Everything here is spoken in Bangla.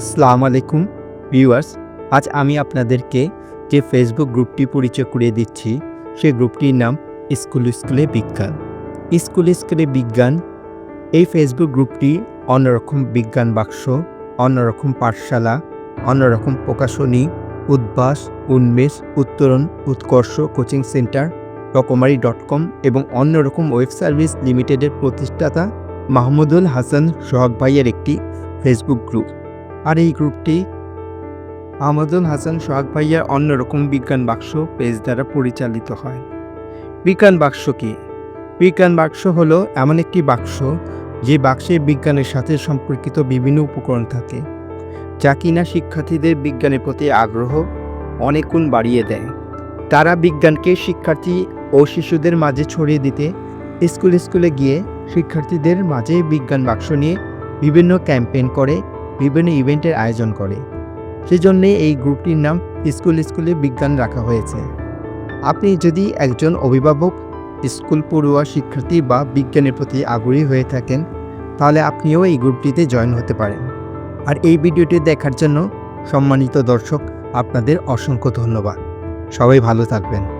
আসসালামু আলাইকুম ভিউয়ার্স, আজ আমি আপনাদেরকে যে ফেসবুক গ্রুপটি পরিচয় করিয়ে দিচ্ছি, সেই গ্রুপটির নাম স্কুল স্কুলে বিজ্ঞান। স্কুল স্কুলে বিজ্ঞান, এই ফেসবুক গ্রুপটি অন্যরকম বিজ্ঞান বাক্স, অন্যরকম পাঠশালা, অন্যরকম প্রকাশনী, Udvash, Unmesh, Uttoron, Utkorsho, coaching centre, Rokomari dot com এবং অন্যরকম ওয়েব সার্ভিস লিমিটেডের প্রতিষ্ঠাতা মাহমুদুল হাসান সোহাগ ভাইয়ের একটি ফেসবুক গ্রুপ। আর এই গ্রুপটি আমাদুল হাসান সোহাগ ভাইয়ার অন্যরকম বিজ্ঞান বাক্স পেজ দ্বারা পরিচালিত হয়। বিজ্ঞান বাক্স কি? বিজ্ঞান বাক্স হলো এমন একটি বাক্স যে বাক্সে বিজ্ঞানের সাথে সম্পর্কিত বিভিন্ন উপকরণ থাকে, যা কিনা শিক্ষার্থীদের বিজ্ঞানের প্রতি আগ্রহ অনেক গুণ বাড়িয়ে দেয়। তারা বিজ্ঞানকে শিক্ষার্থী ও শিশুদের মাঝে ছড়িয়ে দিতে, স্কুল স্কুলে গিয়ে শিক্ষার্থীদের মাঝে বিজ্ঞান বাক্স নিয়ে বিভিন্ন ক্যাম্পেইন করে বিভিন্ন ইভেন্টের আয়োজন করে। সেজন্যে এই গ্রুপটির নাম স্কুল স্কুলে বিজ্ঞান রাখা হয়েছে। আপনি যদি একজন অভিভাবক, স্কুল পড়ুয়া শিক্ষার্থী বা বিজ্ঞানের প্রতি আগ্রহী হয়ে থাকেন, তাহলে আপনিও এই গ্রুপটিতে জয়েন হতে পারেন। আর এই ভিডিওটি দেখার জন্য সম্মানিত দর্শক, আপনাদের অসংখ্য ধন্যবাদ। সবাই ভালো থাকবেন।